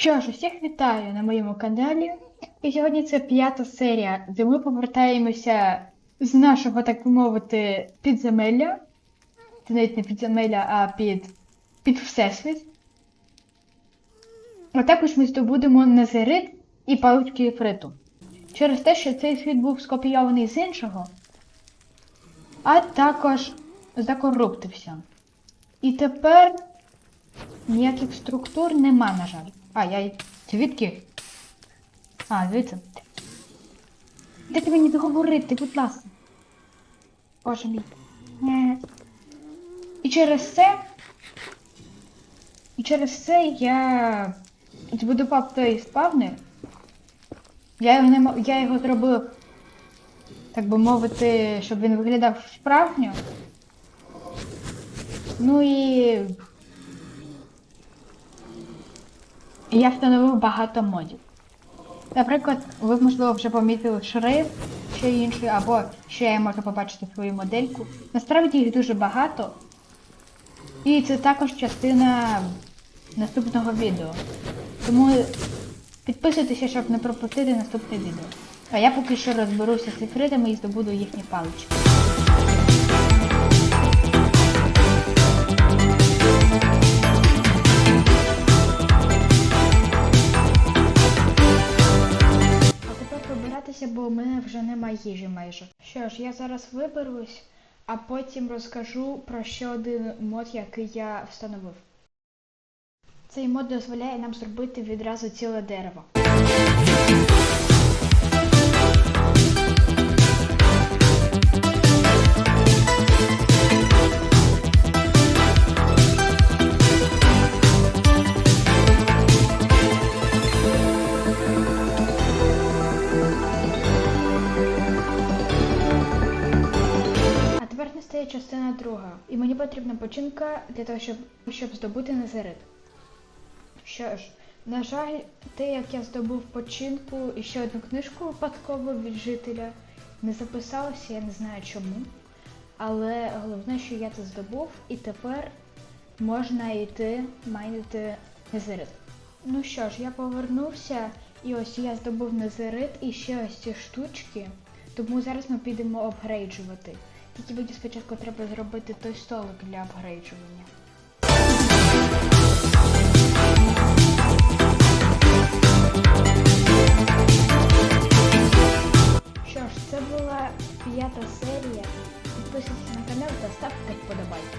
Що ж, усіх вітаю на моєму каналі. І сьогодні це п'ята серія, де ми повертаємося з нашого, так би мовити, підземелля. Це навіть не підземелля, а під, під Всесвіт. А також ми здобудемо Незерит і палички Ефриту. Через те, що цей світ був скопійований з іншого, а також закоруптився. І тепер ніяких структур нема, на жаль. А, я. Звідки? А, звідси. Дайте мені договорити, будь ласка. Боже мій. Е. І через це. І через це я збудував той спавнер. Я його, не, я його зробив, так би мовити, щоб він виглядав справжньо. Ну і І я встановив багато модів. Наприклад, ви, можливо, вже помітили шрифт ще інший, або ще я можу побачити свою модельку. Насправді їх дуже багато. І це також частина наступного відео. Тому підписуйтеся, щоб не пропустити наступне відео. А я поки що розберуся з секретами і здобуду їхні палички. Вибиратися, бо у мене вже немає їжі майже. Що ж, я зараз виберусь, а потім розкажу про ще один мод, який я встановив. Цей мод дозволяє нам зробити відразу ціле дерево. Тепер настає частина друга. І мені потрібна починка для того, щоб, щоб здобути незерит. Що ж, на жаль, те, як я здобув починку і ще одну книжку випадково від жителя, не записалося, я не знаю чому. Але головне, що я це здобув, і тепер можна йти майнити незерит. Ну що ж, я повернувся, і ось я здобув незерит і ще ось ці штучки. Тому зараз ми підемо апгрейджувати. Тільки буде спочатку треба зробити той столик для апгрейджування. Що ж, це була п'ята серія. Підписуйтесь на канал та ставте вподобайки.